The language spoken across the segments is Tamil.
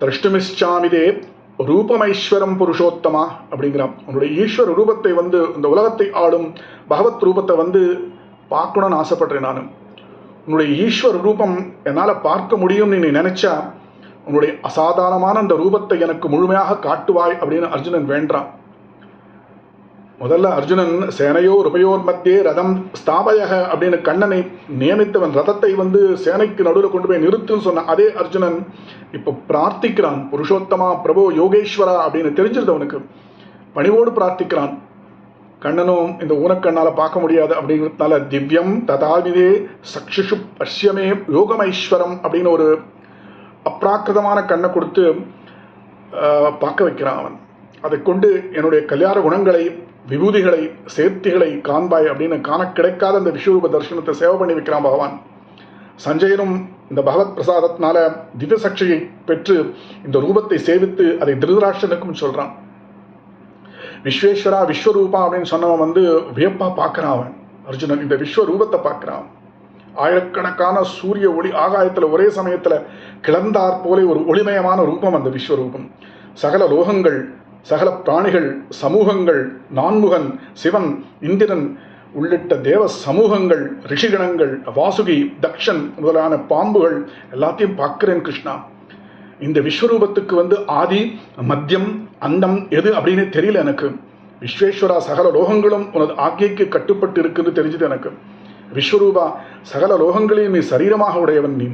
திருஷ்டுமிஷாமிதே ரூபமைஸ்வரம் புருஷோத்தமா அப்படிங்கிறான். உன்னுடைய ஈஸ்வர ரூபத்தை வந்து இந்த உலகத்தை ஆளும் பகவத் ரூபத்தை வந்து பார்க்கணும்னு ஆசைப்படுறேன் நான். உன்னுடைய ஈஸ்வர ரூபம் என்னால் பார்க்க முடியும்னு நீ நினைச்சா உன்னுடைய அசாதாரணமான அந்த ரூபத்தை எனக்கு முழுமையாக காட்டுவாய் அப்படின்னு அர்ஜுனன் வேண்டான் முதல்ல அர்ஜுனன் சேனையோ ருபையோர் மத்தியே ரதம் ஸ்தாபயக அப்படின்னு கண்ணனை நியமித்தவன் ரதத்தை வந்து சேனைக்கு நடுவில் கொண்டு போய் நிறுத்துன்னு சொன்ன அதே அர்ஜுனன் இப்போ பிரார்த்திக்கிறான் புருஷோத்தமா பிரபோ யோகேஸ்வரா அப்படின்னு தெரிஞ்சிருது அவனுக்கு பணிவோடு பிரார்த்திக்கிறான். கண்ணனும் இந்த ஊனக்கண்ணால் பார்க்க முடியாது அப்படிங்கிறதுனால திவ்யம் ததாவிதே சக்ஷிஷு பஷ்யமே யோகமைஸ்வரம் அப்படின்னு ஒரு அப்ராக்கிருதமான கண்ணை கொடுத்து பார்க்க வைக்கிறான் அவன். அதை கொண்டு என்னுடைய கல்யாண குணங்களை விபூதிகளை சேர்த்திகளை காண்பாய் அப்படின்னு காண கிடைக்காத அந்த விஸ்வரூப தரிசனத்தை சேவை பண்ணி வைக்கிறான் பகவான். சஞ்சயனும் இந்த பகவத் பிரசாதத்தினால திவ்ய சக்தியை பெற்று இந்த ரூபத்தை சேவித்து அதை திருதராஷ்டனுக்கும் சொல்கிறான் விஸ்வேஸ்வரா விஸ்வரூபா அப்படின்னு சொன்னவன் வந்து வியப்பா பார்க்குறான் அவன். அர்ஜுனன் இந்த விஸ்வரூபத்தை பார்க்குறான். ஆயிரக்கணக்கான சூரிய ஒளி ஆகாயத்தில் ஒரே சமயத்தில் கிளந்தாற் போலே ஒரு ஒளிமயமான ரூபம் அந்த விஸ்வரூபம். சகல லோகங்கள் சகல பிராணிகள் சமூகங்கள் நான்முகன் சிவன் இந்திரன் உள்ளிட்ட தேவ சமூகங்கள் ரிஷிகணங்கள் வாசுகி தக்ஷன் முதலான பாம்புகள் எல்லாத்தையும் பார்க்கிறேன் கிருஷ்ணா. இந்த விஸ்வரூபத்துக்கு வந்து ஆதி மத்தியம் அண்டம் எது அப்படின்னு தெரியல எனக்கு. விஸ்வேஸ்வரா சகல லோகங்களும் உனது ஆக்கியைக்கு கட்டுப்பட்டு இருக்குன்னு தெரிஞ்சது எனக்கு. விஸ்வரூபா சகல லோகங்களையும் நீ சரீரமாக உடையவன் நீ.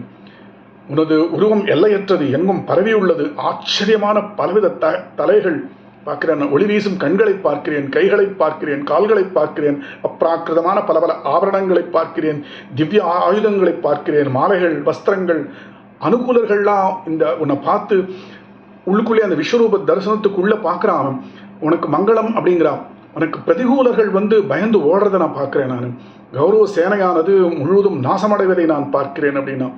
உனது உருவம் எல்லையற்றது எங்கும் பரவி உள்ளது ஆச்சரியமான பலவித த தலைகள் பார்க்கிறேன். ஒளி வீசும் கண்களை பார்க்கிறேன் கைகளை பார்க்கிறேன் கால்களை பார்க்கிறேன் அப்ராக்கிருதமான பல பல ஆபரணங்களை பார்க்கிறேன் திவ்ய ஆயுதங்களை பார்க்கிறேன் மாலைகள் வஸ்திரங்கள் அனுகூலர்கள்லாம் இந்த உன்னை பார்த்து உள்ளுக்குள்ளே அந்த விஸ்வரூப தரிசனத்துக்குள்ளே பார்க்குறான் அவன். உனக்கு மங்களம் அப்படிங்கிறான். உனக்கு பிரதிகூலர்கள் வந்து பயந்து ஓடுறதை நான் பார்க்குறேன் நான். கௌரவ சேனையானது முழுவதும் நாசமடைவதை நான் பார்க்கிறேன் அப்படின்னா.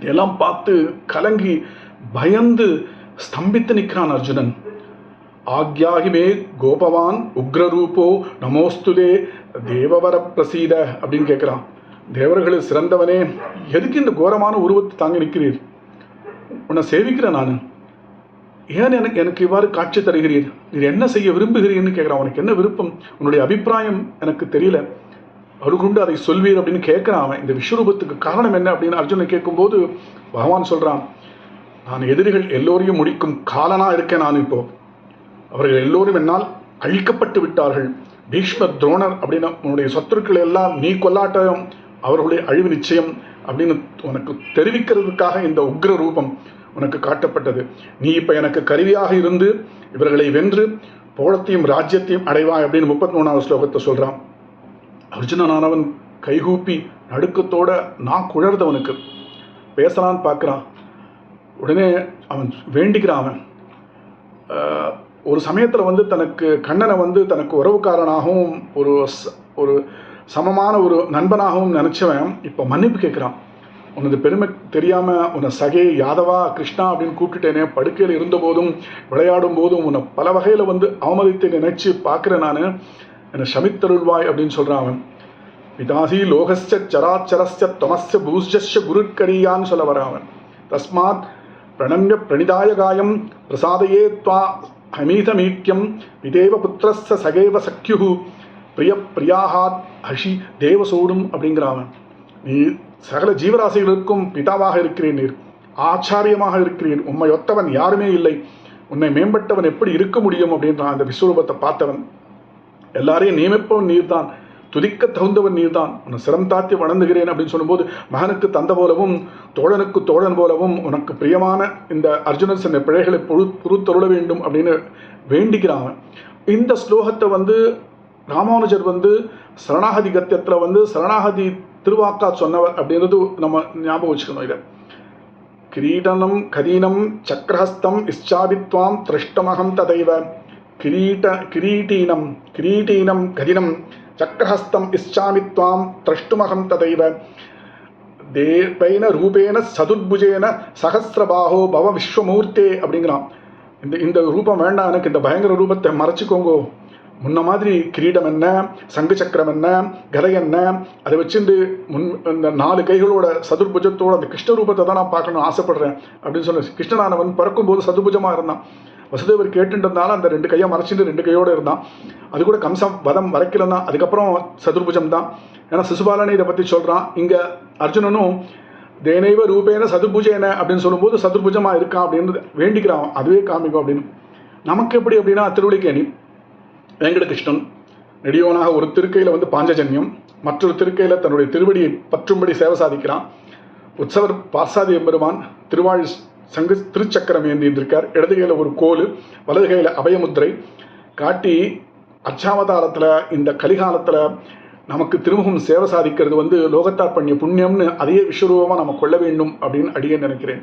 இதெல்லாம் பார்த்து கலங்கி பயந்து ஸ்தம்பித்து நிற்கிறான் அர்ஜுனன். ஆக்யாகிமே கோபவான் உக்ரரூபோ நமோஸ்துதே தேவவர பிரசீத அப்படின்னு கேட்குறான். தேவர்களில் சிறந்தவனே எதுக்கு இந்த கோரமான உருவத்தை தாங்க நிற்கிறீர்? உன்னை சேவிக்கிறேன் நான். ஏன் எனக்கு எனக்கு இவ்வாறு காட்சி தருகிறீர்? நீர் என்ன செய்ய விரும்புகிறீர்னு கேட்குறான். உனக்கு என்ன விருப்பம்? உன்னுடைய அபிப்பிராயம் எனக்கு தெரியல. அழுகுண்டு அதை சொல்வீர் அப்படின்னு கேட்குறான் அவன். இந்த விஸ்வரூபத்துக்கு காரணம் என்ன அப்படின்னு அர்ஜுனை கேட்கும்போது பகவான் சொல்கிறான் நான் எதிரிகள் எல்லோரையும் முடிக்கும் காலனாக இருக்கேன் நான் இப்போ. அவர்கள் எல்லோரும் என்னால் அழிக்கப்பட்டு விட்டார்கள். பீஷ்ம துரோணர் அப்படின்னு உன்னுடைய சத்துருக்கள் எல்லாம் நீ கொல்லாட்டம் அவர்களுடைய அழிவு நிச்சயம் அப்படின்னு உனக்கு தெரிவிக்கிறதுக்காக இந்த உக்ர ரூபம் உனக்கு காட்டப்பட்டது. நீ இப்போ எனக்கு கருவியாக இருந்து இவர்களை வென்று போலத்தையும் ராஜ்யத்தையும் அடைவாய் அப்படின்னு முப்பத்தி மூணாவது ஸ்லோகத்தை சொல்கிறான் அர்ஜுனனானவன் கைகூப்பி நடுக்கத்தோட நான் குழறதவனுக்கு. பேசலான்னு பார்க்குறான். உடனே அவன் வேண்டிக்கிறான் அவன். ஒரு சமயத்தில் வந்து தனக்கு கண்ணனை வந்து தனக்கு உறவுக்காரனாகவும் ஒரு ஒரு சமமான ஒரு நண்பனாகவும் நினச்சவன் இப்போ மன்னிப்பு கேட்குறான். உனது பெருமை தெரியாமல் உன்னை சகே யாதவா கிருஷ்ணா அப்படின்னு கூப்பிட்டுட்டேனே படுக்கையில் இருந்தபோதும் விளையாடும் போதும் உன்னை பல வகையில் வந்து அவமதித்து நினைச்சு பார்க்குறேன் நான். என சமித்தருள்வாய் அப்படின்னு சொல்கிறான் அவன். பிதாசி லோகஸ்ய சராச்சரஸ்ய தமஸ்ய பூஸ்ய குருக்கரியான்னு சொல்ல வரான் அவன். தஸ்மாத் பிரணம்ய பிரணிதாய காயம் பிரசாதையே துவா ஹமீதமீட்யம் விதேவ புத்திரஸ்ய சகேவ சக்யு பிரிய பிரியாஹாத் ஹஷி தேவசோடும் அப்படிங்கிறாவன் நீ சகல ஜீவராசிகளுக்கும் பிதாவாக இருக்கிறேன் நீர் ஆச்சாரியமாக இருக்கிறேன் உம்மை ஒத்தவன் யாருமே இல்லை உன்னை மேம்பட்டவன் எப்படி இருக்க முடியும் அப்படின்றான் அந்த விஸ்வரூபத்தை பார்த்தவன். எல்லாரையும் நியமிப்பவன் நீர்தான். துதிக்க தகுந்தவன் நீர்தான். உன்னை சிரம் தாத்தி வணங்குகிறேன் அப்படின்னு சொல்லும்போது மகனுக்கு தந்த போலவும் தோழனுக்கு தோழன் போலவும் உனக்கு பிரியமான இந்த அர்ஜுனன் சென்ற பிழைகளை பொறு பொறுத்தருள வேண்டும் அப்படின்னு வேண்டிக்கிறான் இந்த ஸ்லோகத்தை வந்து ராமானுஜர் வந்து சரணாகதி கத்தியத்தில் வந்து சரணாகதி திருவாக்கா சொன்னவர் அப்படின்றது நம்ம ஞாபகம் வச்சுக்கணும் இதை. கிரீடனம் கதீனம் சக்கரஹஸ்தம் இச்சாபித்வாம் திருஷ்டமகம் ததைவ. கிரீட்ட கிரீட்டீனம் கிரீட்டீனம் கதினம் சக்கரஹஸ்தம் இச்சாமி துவாம் திரஷ்டுமகம் ததைவ. தேவைன ரூபேன சதுர்புஜேன சகசிரபாகோ பவ விஸ்வமூர்த்தே அப்படிங்கிறான். இந்த இந்த ரூபம் வேண்டாம் எனக்கு இந்த பயங்கர ரூபத்தை மறைச்சிக்கோங்கோ. முன்ன மாதிரி கிரீடம் என்ன சங்கு சக்கரம் என்ன கதை என்ன அதை வச்சுட்டு முன் இந்த நாலு கைகளோட சதுர்புஜத்தோட அந்த கிருஷ்ண ரூபத்தை தான் நான் பார்க்கணும் ஆசைப்படுறேன் அப்படின்னு சொன்ன கிருஷ்ணனானவன் பறக்கும்போது சதுர்புஜமாக இருந்தான். வசுதேவர் கேட்டுன்றதுனால அந்த ரெண்டு கையை மறைச்சிட்டு ரெண்டு கையோடு இருந்தான். அது கூட கம்சம் வதம் வரைக்கலன்னா அதுக்கப்புறம் சதுர்புஜம் தான். ஏன்னா சிசுபாலனை இதை பற்றி சொல்கிறான் இங்கே அர்ஜுனனும் தேனைவ ரூபேன சதுர்புஜேன அப்படின்னு சொல்லும்போது சதுர்புஜமாக இருக்கான் அப்படின்னு வேண்டிக்கிறான். அதுவே காமிக்கும் அப்படின்னு. நமக்கு எப்படி அப்படின்னா திருவள்ளிக்கேணி வெங்கடகிருஷ்ணன் நெடியோனாக ஒரு திருக்கையில் வந்து பாஞ்சஜன்யம் மற்றொரு திருக்கையில் தன்னுடைய திருவடியை பற்றும்படி சேவை சாதிக்கிறான். உற்சவர் பார்சாதி எம்பெருமான் திருவாழ் சங்கு திருச்சக்கரம் ஏந்தியிருக்கார் இடது கையில் ஒரு கோல் வலது கையில் அபயமுத்திரை காட்டி அச்சாவதாரத்தில் இந்த கலிகாலத்தில் நமக்கு திருமுகம் சேவை சாதிக்கிறது வந்து லோகத்தார் பண்ணிய புண்ணியம்னு அதே விஸ்வரூபமாக நம்ம கொள்ள வேண்டும் அப்படின்னு அடியே நினைக்கிறேன்.